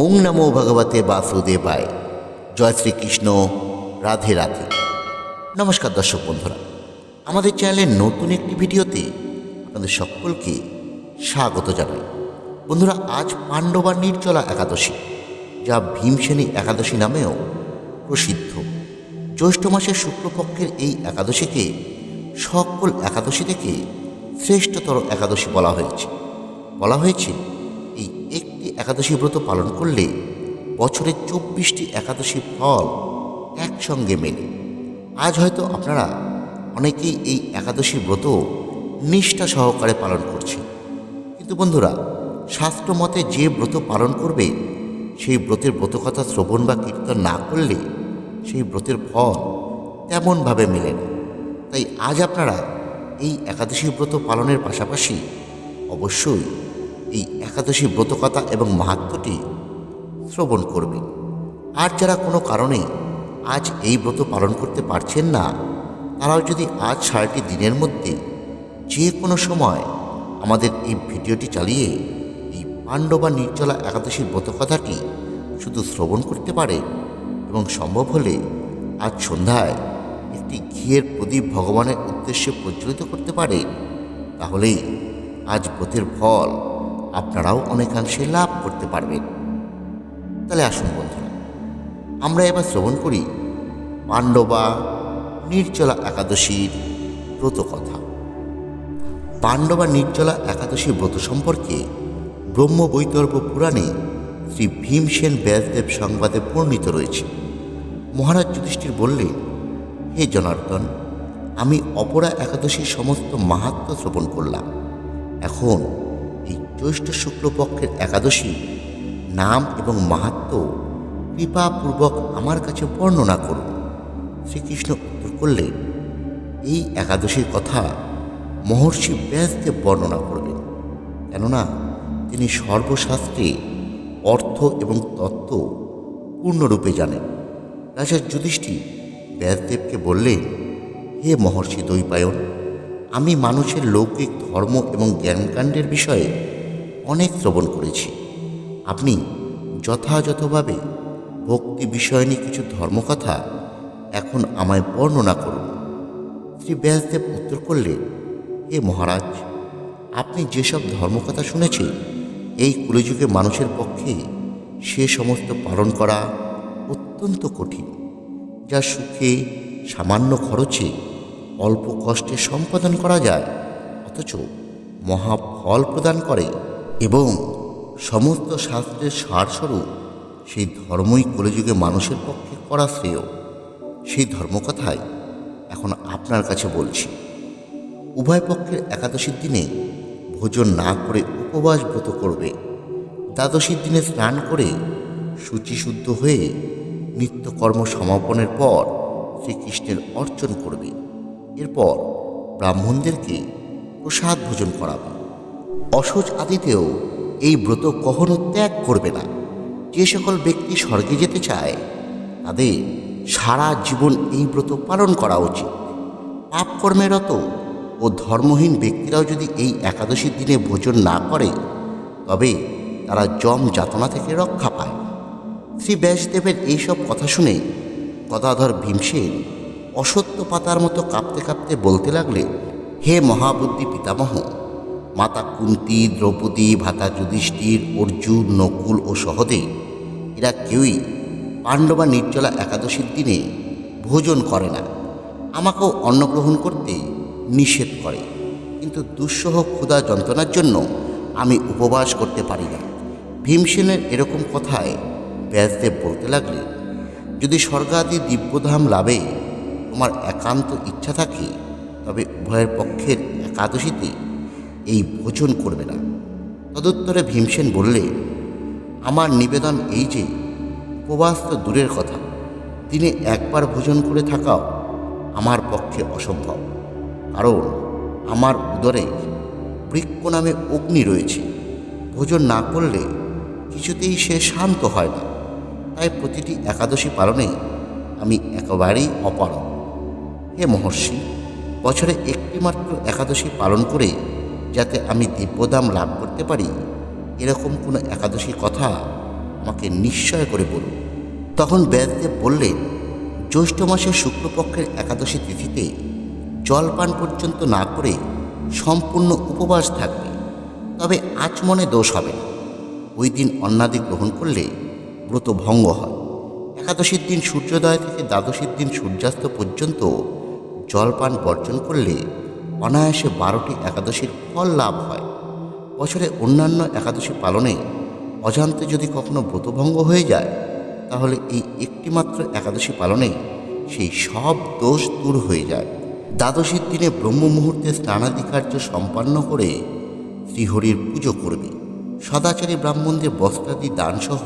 ওং নমো ভগবতে বাসুদেবায়। জয় শ্রীকৃষ্ণ, রাধে রাধে। নমস্কার দর্শক বন্ধুরা, আমাদের চ্যানেলের নতুন একটি ভিডিওতে আপনাদের সকলকে স্বাগত জানাই। বন্ধুরা, আজ পাণ্ডবা নির্জলা একাদশী, যা ভীমসেনী একাদশী নামেও প্রসিদ্ধ। জ্যৈষ্ঠ মাসের শুক্লপক্ষের এই একাদশীকে সকল একাদশী থেকে শ্রেষ্ঠতর একাদশী বলা হয়েছে। বলা হয়েছে একাদশী ব্রত পালন করলে বছরের চব্বিশটি একাদশী ফল একসঙ্গে মেলে। আজ হয়তো আপনারা অনেকেই এই একাদশী ব্রত নিষ্ঠা সহকারে পালন করছে কিন্তু বন্ধুরা শাস্ত্র মতে যে ব্রত পালন করবে, সেই ব্রতের ব্রতকথা শ্রবণ বা কীর্তন না করলে সেই ব্রতের ফল তেমনভাবে মেলে না। তাই আজ আপনারা এই একাদশী ব্রত পালনের পাশাপাশি অবশ্যই এই একাদশী ব্রতকথা এবং মাহাত্মটি শ্রবণ করবেন আর যারা কোনো কারণে আজ এই ব্রত পালন করতে পারছেন না, তারাও যদি আজ সারাটি দিনের মধ্যে যে কোনো সময় আমাদের এই ভিডিওটি চালিয়ে এই পাণ্ডবা নির্জলা একাদশীর ব্রতকথাটি শুধু শ্রবণ করতে পারে এবং সম্ভব হলে আজ সন্ধ্যায় একটি ঘিয়ের প্রদীপ ভগবানের উদ্দেশ্যে প্রজ্বলিত করতে পারে, তাহলেই আজ ব্রতের ফল আপনারাও অনেকাংশে লাভ করতে পারবেন। তাহলে আসুন বন্ধুরা, আমরা এবার শ্রবণ করি পাণ্ডবা নির্জলা একাদশীর ব্রত কথা। পাণ্ডবা নির্জলা একাদশী ব্রত সম্পর্কে ব্রহ্ম ব্রহ্মবৈতর্ব পুরাণে শ্রী ভীমসেন ব্যাসদেব সংবাদে বর্ণিত রয়েছে। মহারাজ যুধিষ্ঠির বললেন, হে জনার্দন, আমি অপরা একাদশীর সমস্ত মাহাত্ম শ্রবণ করলাম। এখন জ্যৈষ্ঠ শুক্লপক্ষের একাদশী নাম এবং মাহাত্ম কৃপাপূর্বক আমার কাছে বর্ণনা করুন। শ্রীকৃষ্ণ উত্তর করলেন, এই একাদশীর কথা মহর্ষি ব্যাসদেব বর্ণনা করবেন, কেননা তিনি সর্বশাস্ত্রে অর্থ এবং তত্ত্ব পূর্ণরূপে জানেন। রাজা যুধিষ্ঠির ব্যাসদেবকে বললেন, হে মহর্ষি দৈপায়ন আমি মানুষের লৌকিক ধর্ম এবং জ্ঞানকাণ্ডের বিষয়ে অনেক শ্রবণ করেছি। আপনি যথাযথভাবে ভক্তি বিষয় নিয়ে কিছু ধর্মকথা এখন আমায় বর্ণনা করুন। শ্রী ব্যাসদেব উত্তর করলেন, হে মহারাজ, আপনি যেসব ধর্মকথা শুনেছেন, এই কুলযুগে মানুষের পক্ষে সে সমস্ত পালন করা অত্যন্ত কঠিন, যা সুখে, সামান্য খরচে, অল্প কষ্টে সম্পাদন করা যায়, অথচ মহা ফল প্রদান করে এবং সমস্ত শাস্ত্রের সারস্বরূপ সেই ধর্মই কলিযুগে মানুষের পক্ষে করা শ্রেয়। সেই ধর্মকথাই এখন আপনার কাছে বলছি। উভয় পক্ষের একাদশীর দিনে ভোজন না করে উপবাস ব্রত করবে। দ্বাদশীর দিনে স্নান করে শুচিশুদ্ধ হয়ে নিত্যকর্ম সমাপনের পর শ্রীকৃষ্ণের অর্চন করবে। এরপর ব্রাহ্মণদেরকে প্রসাদ ভোজন করাবে। অসহজ আদিতেও এই ব্রত কখনো ত্যাগ করবে না। যে সকল ব্যক্তি স্বর্গে যেতে চায়, তাদের সারা জীবন এই ব্রত পালন করা উচিত। পাপ কর্মেরত ও ধর্মহীন ব্যক্তিরাও যদি এই একাদশীর দিনে ভোজন না করে, তবে তারা জম যাতনা থেকে রক্ষা পায়। শ্রী ব্যাসদেবের এইসব কথা শুনে গদাধর ভীমসেন অসত্য পাতার মতো কাঁপতে কাঁপতে বলতে লাগলেন হে মহাবুদ্ধি পিতামহ মাতা কুন্তি, দ্রৌপদী, ভাতা যুধিষ্ঠির, অর্জুন, নকুল ও সহদেব এরা কেউই পাণ্ডবা নির্জলা একাদশীর দিনে ভোজন করে না। আমাকেও অন্নগ্রহণ করতে নিষেধ করে। কিন্তু দুঃসহ ক্ষুধা যন্ত্রণার জন্য আমি উপবাস করতে পারি না। ভীমসেনের এরকম কথায় ব্যাসদেব বলতে লাগলেন, যদি স্বর্গাদি দিব্যধাম লাভে তোমার একান্ত ইচ্ছা থাকে, তবে উভয়ের পক্ষের একাদশীতে এই ভোজন করবে না। তদুত্তরে ভীমসেন বললে, আমার নিবেদন এই যে, উপবাস তো দূরের কথা। দিনে একবার ভোজন করে থাকাও আমার পক্ষে অসম্ভব। কারণ আমার উদরে বৃক্ষ নামে অগ্নি রয়েছে। ভোজন না করলে কিছুতেই সে শান্ত হয় না। তাই প্রতিটি একাদশী পালনে আমি একেবারেই অপারগ। হে মহর্ষি, বছরে একটি মাত্র একাদশী পালন করে যাতে আমি দিব্যদাম লাভ করতে পারি। এরকম কোনো একাদশীর কথা আমাকে নিশ্চয় করে বলুন। তখন ব্যাসদেব বললেন, জ্যৈষ্ঠ মাসের শুক্লপক্ষের একাদশী তিথিতে জলপান পর্যন্ত না করে সম্পূর্ণ উপবাস থাকবে, তবে আচমনে দোষ হবে না। ওই দিন অন্নাদি গ্রহণ করলে ব্রত ভঙ্গ হয়। একাদশীর দিন সূর্যোদয় থেকে দ্বাদশীর দিন সূর্যাস্ত পর্যন্ত জলপান বর্জন করলে অনায়াসে বারোটি একাদশীর ফল লাভ হয়। বছরে অন্যান্য একাদশী পালনে অজান্তে যদি কখনো ব্রতভঙ্গ হয়ে যায়, তাহলে এই একটিমাত্র একাদশী পালনে সেই সব দোষ দূর হয়ে যায়। দ্বাদশীর দিনে ব্রহ্ম মুহূর্তে স্নানাদি কার্য সম্পন্ন করে শ্রীহরির পুজো করবে। সদাচারী ব্রাহ্মণদের বস্ত্রাদি দানসহ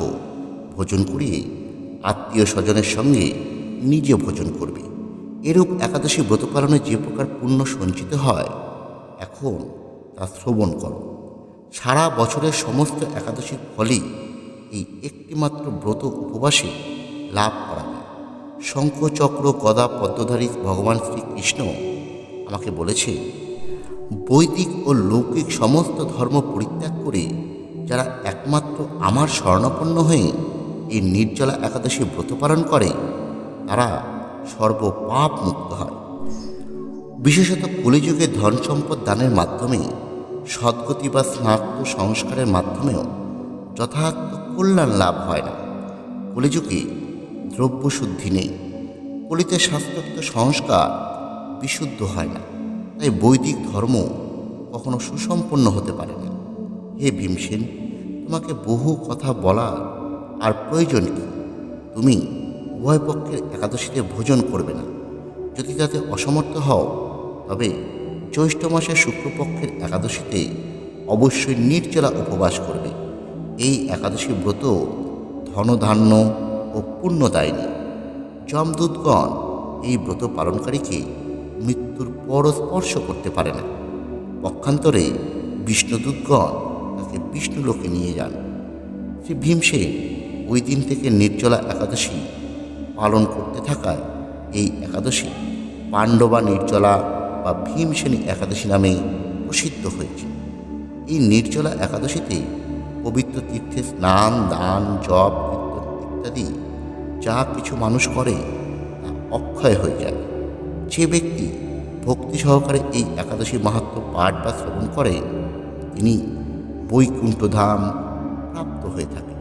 ভোজন করিয়ে আত্মীয় স্বজনের সঙ্গে নিজে ভোজন করবে। এরূপ একাদশী ব্রত পালনে যে প্রকার পুণ্য সঞ্চিত হয়, এখন তা শ্রবণ করো। সারা বছরের সমস্ত একাদশীর ফলই এই একটিমাত্র ব্রত উপবাসে লাভ করা যায়। শঙ্খচক্র, গদা, পদ্মধারী ভগবান শ্রীকৃষ্ণ আমাকে বলেছে, বৈদিক ও লৌকিক সমস্ত ধর্ম পরিত্যাগ করে যারা একমাত্র আমার স্বর্ণাপন্ন হয়ে এই নির্জলা একাদশী ব্রত পালন করে, তারা সর্বপাপ মুক্ত হয়। বিশেষত কলিযুগে ধন সম্পদ দানের মাধ্যমে, সদ্গতি বা স্নাত্ম সংস্কারের মাধ্যমেও যথার্থ কল্যাণ লাভ হয় না। কলিযুগে দ্রব্য শুদ্ধি নেই। কলিতে শাস্ত্রোক্ত সংস্কার বিশুদ্ধ হয় না। তাই বৈদিক ধর্ম কখনো সুসম্পন্ন হতে পারে না। হে ভীমসেন, তোমাকে বহু কথা বলার আর প্রয়োজন কি? তুমি উভয় পক্ষের একাদশীতে ভোজন করবে না। যদি তাতে অসমর্থ হও, তবে জ্যৈষ্ঠ মাসের শুক্লপক্ষের একাদশীতে অবশ্যই নির্জলা উপবাস করবে। এই একাদশী ব্রত ধনধান্য ও পুণ্যদায়িনী। যমদূতগণ এই ব্রত পালনকারীকে মৃত্যুর পরও স্পর্শ করতে পারে না। পক্ষান্তরে বিষ্ণুদূতগণ তাকে বিষ্ণুলোকে নিয়ে যান। শ্রী ভীমসেন ওই দিন থেকে নির্জলা একাদশী পালন করতে থাকায় এই একাদশী পাণ্ডবা নির্জলা বা ভীমসেনী একাদশী নামে প্রসিদ্ধ হয়েছে। এই নির্জলা একাদশীতে পবিত্র তীর্থে স্নান, দান, জপ, কীর্তন ইত্যাদি যা কিছু মানুষ করে তা অক্ষয় হয়ে যায়। যে ব্যক্তি ভক্তি সহকারে এই একাদশী মাহাত্ম পাঠ বা শ্রবণ করে, তিনি বৈকুণ্ঠ ধাম প্রাপ্ত হয়ে থাকে